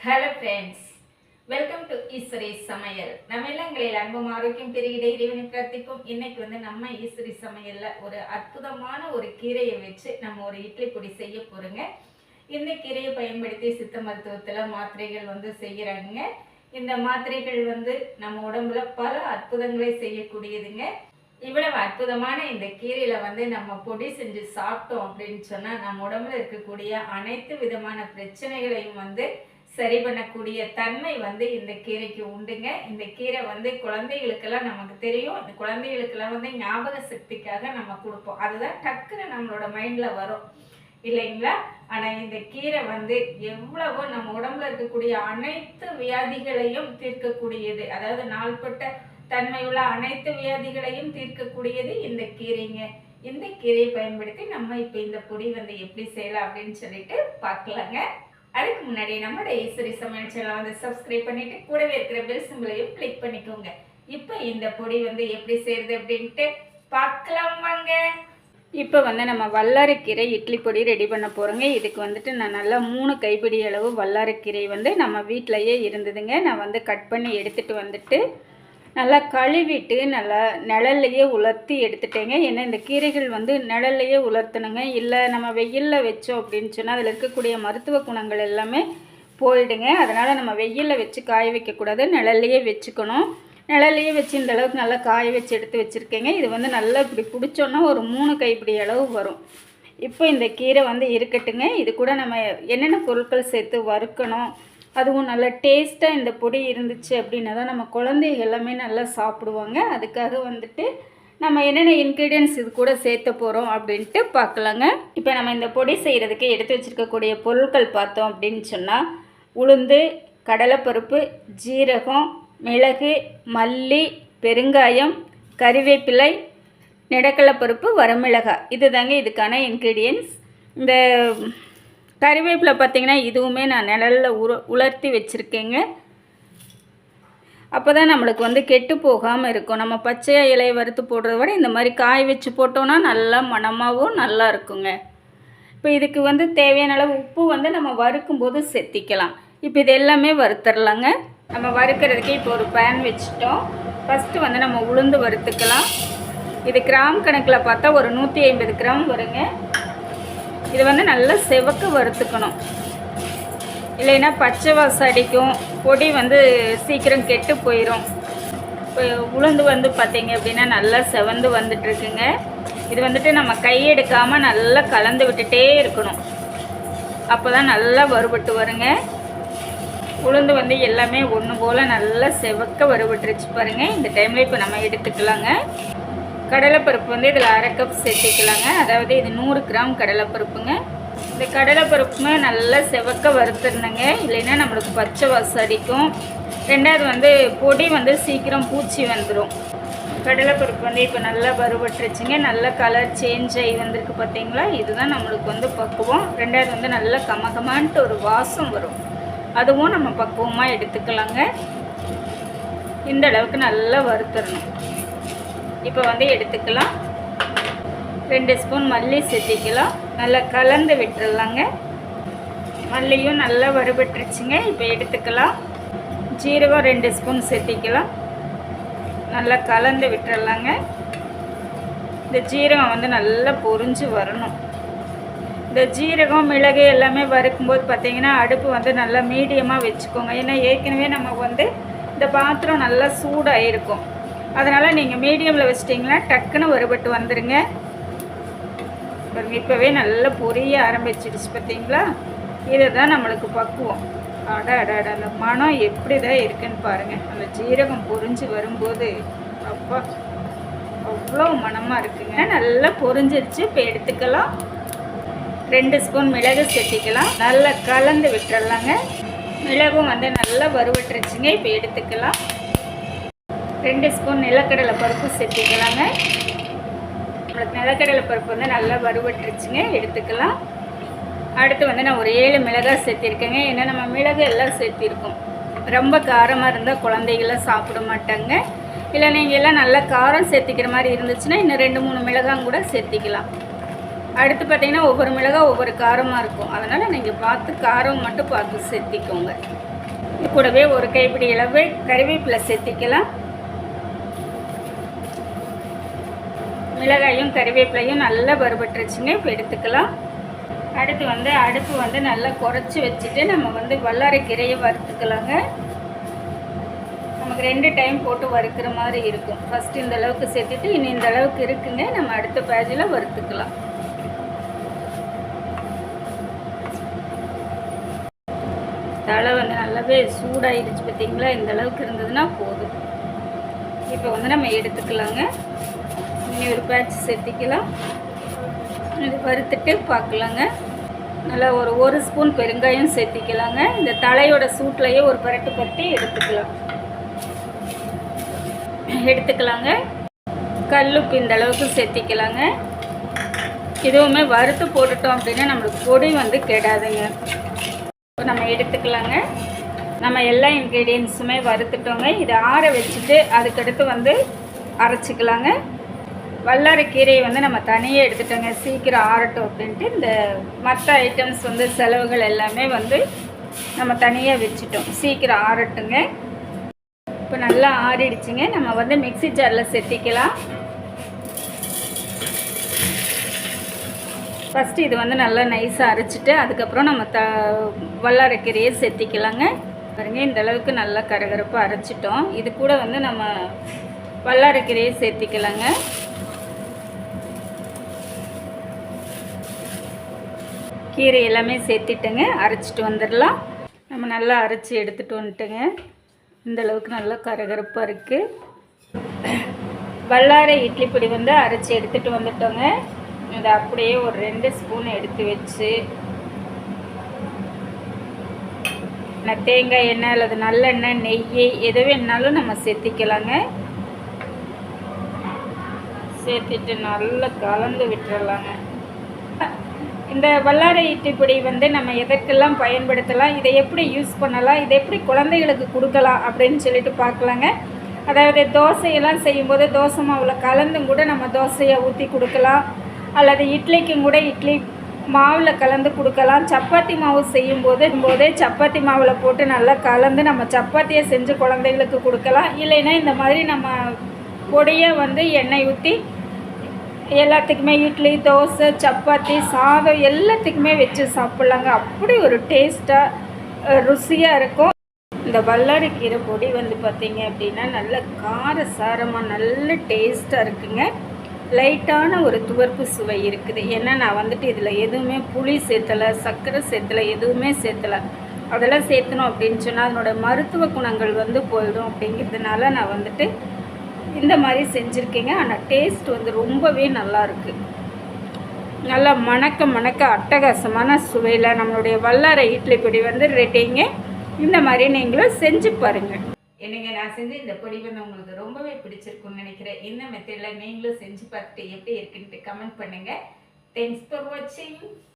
Hello friends welcome to Eswari சமையல் நம்ம இல்லங்களில் அன்பும் ஆரோக்கியம் பெருகிட இறைவனை பிரார்த்திக்கும் இன்னைக்கு வந்து நம்ம ஈஸ்வரி சமையலில் ஒரு அற்புதமான ஒரு கீரையை வச்சு நம்ம ஒரு இட்லி பொடி செய்ய போகிறோங்க இந்த கீரையை பயன்படுத்தி சித்த மருத்துவத்தில் மாத்திரைகள் வந்து செய்கிறாங்க இந்த மாத்திரைகள் வந்து நம்ம உடம்புல பல அற்புதங்களை செய்யக்கூடியதுங்க. இவ்வளவு அற்புதமான இந்த கீரையில வந்து நம்ம பொடி செஞ்சு சாப்பிட்டோம் அப்படின்னு சொன்னா நம்ம உடம்புல இருக்கக்கூடிய அனைத்து விதமான பிரச்சனைகளையும் வந்து சரி பண்ணக்கூடிய தன்மை வந்து இந்த கீரைக்கு உண்டுங்க. இந்த கீரை வந்து குழந்தைகளுக்கெல்லாம் நமக்கு தெரியும். இந்த குழந்தைகளுக்கெல்லாம் வந்து ஞாபக சக்திக்காக நம்ம கொடுப்போம். அதுதான் டக்குன்னு நம்மளோட மைண்டில் வரும். இல்லைங்களா? ஆனால் இந்த கீரை வந்து எவ்வளவோ நம்ம உடம்புல இருக்கக்கூடிய அனைத்து வியாதிகளையும் தீர்க்கக்கூடியது. அதாவது நாள்பட்ட தன்மையுள்ள அனைத்து வியாதிகளையும் தீர்க்கக்கூடியது இந்த கீரைங்க. இந்த கீரையை பயன்படுத்தி நம்ம இப்போ இந்த பொடி வந்து எப்படி செய்யலாம் அப்படின்னு சொல்லிட்டு பார்க்கலாங்க. அதுக்கு முன்னாடி நம்மளோட ஈஸ்வரி சமையல் சேனலை வந்து சப்ஸ்கிரைப் பண்ணிட்டு கூடவே இருக்கிற பெல் சிம்பிளையும் கிளிக் பண்ணிக்கோங்க. இப்போ இந்த பொடி வந்து எப்படி செய்யறது அப்படின்ட்டு பார்க்கலாம் வாங்க இப்போ வந்து நம்ம வல்லாரக்கீரை இட்லி பொடி ரெடி பண்ண போகிறோங்க இதுக்கு வந்துட்டு நான் நல்லா மூணு கைப்பிடி அளவு வல்லாரக்கீரை வந்து நம்ம வீட்டிலையே இருந்ததுங்க. நான் வந்து கட் பண்ணி எடுத்துகிட்டு வந்துட்டு நல்லா கழுவிட்டு நல்லா நிழல்லையே உலர்த்தி எடுத்துட்டேங்க. ஏன்னா இந்த கீரைகள் வந்து நிழல்லையே உலர்த்தணுங்க. இல்லை நம்ம வெயிலில் வச்சோம் அப்படின்னு சொன்னால் அதில் இருக்கக்கூடிய மருத்துவ குணங்கள் எல்லாமே போயிடுங்க. அதனால் நம்ம வெயிலில் வச்சு காய வைக்கக்கூடாது. நிழல்லையே வச்சுக்கணும். நிழல்லையே வச்சு இந்த அளவுக்கு நல்லா காய வச்சு எடுத்து வச்சுருக்கேங்க. இது வந்து நல்லா இப்படி பிடிச்சோன்னா ஒரு மூணு கைப்பிடி அளவு வரும். இப்போ இந்த கீரை வந்து இருக்கட்டுங்க. இது கூட நம்ம என்னென்ன பொருட்கள் சேர்த்து வறுக்கணும் அதுவும் நல்ல டேஸ்ட்டாக இந்த பொடி இருந்துச்சு அப்படின்னா தான் நம்ம குழந்தைங்க எல்லாமே நல்லா சாப்பிடுவாங்க. அதுக்காக வந்துட்டு நம்ம என்னென்ன இன்க்ரீடியன்ஸ் இது கூட சேர்த்த போகிறோம் அப்படின்ட்டு பார்க்கலாங்க. இப்போ நம்ம இந்த பொடி செய்கிறதுக்கு எடுத்து வச்சுருக்கக்கூடிய பொருட்கள் பார்த்தோம் அப்படின்னு சொன்னால் உளுந்து கடலைப்பருப்பு ஜீரகம் மிளகு மல்லி பெருங்காயம் கறிவேப்பிலை நிடக்கடலைப்பருப்பு வரமிளகாய். இது தாங்க இதுக்கான இன்க்ரீடியன்ஸ் இந்த கறிவேப்பிலை பார்த்திங்கன்னா இதுவுமே நான் நிழலில் உர உலர்த்தி வச்சுருக்கேங்க. அப்போ தான் நம்மளுக்கு வந்து கெட்டு போகாமல் இருக்கும். நம்ம பச்சையாக இலையை வறுத்து போடுறத விட இந்த மாதிரி காய வச்சு போட்டோன்னா நல்லா மணமாகவும் நல்லா இருக்குங்க. இப்போ இதுக்கு வந்து தேவையான அளவு உப்பு வந்து நம்ம வறுக்கும்போது செத்திக்கலாம். இப்போ இது எல்லாமே வறுத்துடலாங்க. நம்ம வறுக்கிறதுக்கு இப்போ ஒரு பேன் வச்சுட்டோம். ஃபஸ்ட்டு வந்து நம்ம உளுந்து வறுத்துக்கலாம். இது கிராம் கணக்கில் பார்த்தா ஒரு நூற்றி ஐம்பது கிராம் வருங்க. இது வந்து நல்லா செவக்க வறுத்துக்கணும். இல்லைன்னா பச்சை வாசம் அடிக்கும் பொடி வந்து சீக்கிரம் கெட்டு போயிடும் இப்போ உளுந்து வந்து பார்த்தீங்க அப்படின்னா நல்லா செவந்து வந்துட்டுருக்குங்க. இது வந்துட்டு நம்ம கையெடுக்காமல் நல்லா கலந்து விட்டுட்டே இருக்கணும். அப்போ தான் நல்லா வறுபட்டு வருங்க. உளுந்து வந்து எல்லாமே ஒன்று போல் நல்லா செவக்க வறுபட்டுருச்சு பாருங்கள் இந்த டைமில் இப்போ நம்ம எடுத்துக்கலாங்க. கடலைப்பருப்பு வந்து இதில் அரை கப் சேர்த்துக்கலாங்க. அதாவது இது நூறு கிராம் கடலைப்பருப்புங்க. இந்த கடலைப்பருப்புமே நல்லா செவக்க வறுத்துருந்தங்க இல்லைன்னா நம்மளுக்கு பச்சை வாசம் அடிக்கும். ரெண்டாவது வந்து பொடி வந்து சீக்கிரம் பூச்சி வந்துடும் கடலைப்பருப்பு வந்து இப்போ நல்லா வறுபட்டுருச்சுங்க. நல்ல கலர் சேஞ்ச் ஆகி வந்திருக்கு பார்த்தீங்களா? இதுதான் நம்மளுக்கு வந்து பக்குவம். ரெண்டாவது வந்து நல்லா கமகமான்ட்டு ஒரு வாசம் வரும். அதுவும் நம்ம பக்குவமாக எடுத்துக்கலாங்க. இந்த அளவுக்கு நல்லா வறுத்துடணும். இப்போ வந்து எடுத்துக்கலாம். ரெண்டு ஸ்பூன் மல்லி சேர்த்திக்கலாம் நல்லா கலந்து விட்டுடலாங்க மல்லியும் நல்லா வறுபட்டுருச்சுங்க. இப்போ எடுத்துக்கலாம். ஜீரகம் ரெண்டு ஸ்பூன் சேர்த்திக்கலாம் நல்லா கலந்து விட்டுடலாங்க இந்த ஜீரகம் வந்து நல்லா பொரிஞ்சு வரணும். இந்த ஜீரகம் மிளகு எல்லாமே வறுக்கும்போது பார்த்திங்கன்னா அடுப்பு வந்து நல்லா மீடியமாக வச்சுக்கோங்க. ஏன்னா ஏற்கனவே நமக்கு வந்து இந்த பாத்திரம் நல்லா சூடாக இருக்கும் அதனால் நீங்கள் மீடியமில் வச்சிட்டிங்கன்னா டக்குன்னு வறுபட்டு வந்துடுங்க இப்போவே நல்லா பொரிய ஆரம்பிச்சிடுச்சு பார்த்தீங்களா இதுதான் நம்மளுக்கு பக்குவம். அட அட அட அந்த மனம் எப்படி தான் இருக்குன்னு பாருங்கள் அந்த ஜீரகம் பொரிஞ்சு வரும்போது அப்பா அவ்வளோ மனமாக இருக்குங்க. நல்லா பொறிஞ்சிருச்சு இப்போ எடுத்துக்கலாம். ரெண்டு ஸ்பூன் மிளகு சேர்த்திக்கலாம். நல்லா கலந்து விட்டுறலாங்க. மிளகும் வந்து நல்லா வறுவட்டுருச்சுங்க இப்போ எடுத்துக்கலாம். ரெண்டு ஸ்பூன் நிலக்கடலை பருப்பு சேர்த்திக்கலாங்க. நம்மளுக்கு நிலக்கடலை பருப்பு வந்து நல்லா வறுவட்டுருச்சுங்க எடுத்துக்கலாம். அடுத்து வந்து நான் ஒரு ஏழு மிளகாய் சேர்த்திருக்கேங்க. ஏன்னா நம்ம மிளகு எல்லாம் சேர்த்திருக்கோம். ரொம்ப காரமாக இருந்தால் குழந்தைகள்லாம் சாப்பிட மாட்டாங்க. இல்லை நீங்கள் எல்லாம் நல்லா காரம் சேர்த்திக்கிற மாதிரி இருந்துச்சுன்னா இன்னும் ரெண்டு மூணு மிளகாங்க கூட சேர்த்திக்கலாம். அடுத்து பார்த்தீங்கன்னா ஒவ்வொரு மிளகாய் ஒவ்வொரு காரமாக இருக்கும். அதனால் நீங்கள் பார்த்து காரம் மட்டும் பார்த்து சேர்த்திக்கோங்க. கூடவே ஒரு கைப்பிடி அளவு கருவேப்பிலை சேர்த்திக்கலாம். மிளகாயும் கறிவேப்பிலையும் நல்லா வறுபட்டுருச்சுங்க இப்போ எடுத்துக்கலாம். அடுத்து வந்து அடுப்பு வந்து நல்லா குறைச்சி வச்சுட்டு நம்ம வந்து வல்லாரைக்கீரையை வறுத்துக்கலாங்க. நமக்கு ரெண்டு டைம் போட்டு வறுக்கிற மாதிரி இருக்கும். ஃபஸ்ட்டு இந்த அளவுக்கு சேர்த்துட்டு இனி இந்த அளவுக்கு இருக்குங்க. நம்ம அடுத்த பேஜில் வறுத்துக்கலாம். தலை வந்து நல்லாவே சூடாகிடுச்சு பார்த்தீங்களா இந்த அளவுக்கு இருந்ததுன்னா போதும். இப்போ வந்து நம்ம எடுத்துக்கலாங்க. இனி ஒரு பேட்ச் சேர்த்திக்கலாம். இது வறுத்துட்டு பார்க்கலாங்க. நல்லா ஒரு ஒரு ஸ்பூன் பெருங்காயம் சேர்த்திக்கலாங்க. இந்த தலையோட சூட்லேயே ஒரு பரட்டு பரட்டி எடுத்துக்கலாம். எடுத்துக்கலாங்க. கல்லுப்பு இந்த அளவுக்கு சேர்த்திக்கலாங்க. இதுவுமே வறுத்து போட்டுட்டோம் அப்படின்னா நம்மளுக்கு பொடி வந்து கெடாதுங்க. இப்போ நம்ம எடுத்துக்கலாங்க. நம்ம எல்லா இன்க்ரீடியன்ஸுமே வறுத்துட்டோங்க. இதை ஆற வச்சுட்டு அதுக்கடுத்து வந்து அரைச்சிக்கலாங்க. வல்லாரை கீரையை வந்து நம்ம தனியாக எடுத்துட்டோங்க. சீக்கிரம் ஆறட்டும் அப்படின்ட்டு இந்த மற்ற ஐட்டம்ஸ் வந்து செலவுகள் எல்லாமே வந்து நம்ம தனியாக வச்சுட்டோம். சீக்கிரம் ஆறட்டுங்க. இப்போ நல்லா ஆறிடுச்சுங்க. நம்ம வந்து மிக்ஸி ஜாரில் செத்திக்கலாம். ஃபஸ்ட்டு இது வந்து நல்லா நைஸாக அரைச்சிட்டு அதுக்கப்புறம் நம்ம த வல்லாரைக்கீரையை செத்திக்கலாங்க. பாருங்க இந்த அளவுக்கு நல்லா கரகரப்பாக அரைச்சிட்டோம். இது கூட வந்து நம்ம வல்லாரைக்கீரையை சேர்த்திக்கலாங்க கீரை எல்லாமே சேர்த்திட்டுங்க அரைச்சிட்டு வந்துடலாம். நம்ம நல்லா அரைச்சி எடுத்துகிட்டு வந்துட்டுங்க. இந்தளவுக்கு நல்லா கரகரப்பாக இருக்குது வல்லாரை இட்லி பொடி வந்து அரைச்சி எடுத்துகிட்டு வந்துட்டோங்க. இதை அப்படியே ஒரு ரெண்டு ஸ்பூன் எடுத்து வச்சு நான் தேங்காய் எண்ணெய் அல்லது நல்லெண்ணெய் நெய் எது வேணாலும் நம்ம சேர்த்திக்கலாங்க. சேர்த்துட்டு நல்லா கலந்து விட்டுறலாங்க. இந்த வல்லாரை இட்லி வந்து நம்ம எதற்கெல்லாம் பயன்படுத்தலாம் இதை எப்படி யூஸ் பண்ணலாம் இதை எப்படி குழந்தைகளுக்கு கொடுக்கலாம் அப்படின்னு சொல்லிட்டு பார்க்கலாங்க. அதாவது தோசையெல்லாம் செய்யும்போது தோசை மாவில் கலந்தும் கூட நம்ம தோசையை ஊற்றி கொடுக்கலாம். அல்லது இட்லிக்கும் கூட இட்லி மாவில் கலந்து கொடுக்கலாம். சப்பாத்தி மாவு செய்யும்போது போதே சப்பாத்தி மாவில் போட்டு நல்லா கலந்து நம்ம சப்பாத்தியை செஞ்சு குழந்தைகளுக்கு கொடுக்கலாம். இல்லைன்னா இந்த மாதிரி நம்ம பொடியை வந்து எண்ணெய் ஊற்றி எல்லாத்துக்குமே இட்லி தோசை சப்பாத்தி சாதம் எல்லாத்துக்குமே வச்சு சாப்பிட்லாங்க. அப்படி ஒரு டேஸ்ட்டாக ருசியாக இருக்கும். இந்த வல்லாரி கீரை பொடி வந்து பார்த்தீங்க அப்படின்னா நல்ல கார சாரமாக நல்ல டேஸ்ட்டாக இருக்குங்க. லைட்டான ஒரு துவர்ப்பு சுவை இருக்குது. ஏன்னா நான் வந்துட்டு இதில் எதுவுமே புளி சேர்த்தலை சர்க்கரை சேர்த்தலை எதுவுமே சேர்த்தலை. அதெல்லாம் சேர்த்தணும் அப்படின்னு சொன்னால் அதனோட மருத்துவ குணங்கள் வந்து போயிடும் அப்படிங்கிறதுனால நான் வந்துட்டு இந்த மாதிரி செஞ்சுருக்கீங்க. ஆனால் டேஸ்ட் வந்து ரொம்பவே நல்லாயிருக்கு நல்லா மணக்க மணக்க அட்டகாசமான சுவையில் நம்மளுடைய வல்லாரை இட்லி பொடி வந்து ரெட்டிங்க இந்த மாதிரி நீங்களும் செஞ்சு பாருங்கள் என்னங்க நான் செஞ்சு இந்த பொடி வந்து உங்களுக்கு ரொம்பவே பிடிச்சிருக்குன்னு நினைக்கிறேன். இந்த மெத்தடில் நீங்களும் செஞ்சு பார்த்துட்டு எப்படி இருக்குன்ட்டு கமெண்ட் பண்ணுங்கள் தேங்க்ஸ் ஃபார் வாட்சிங்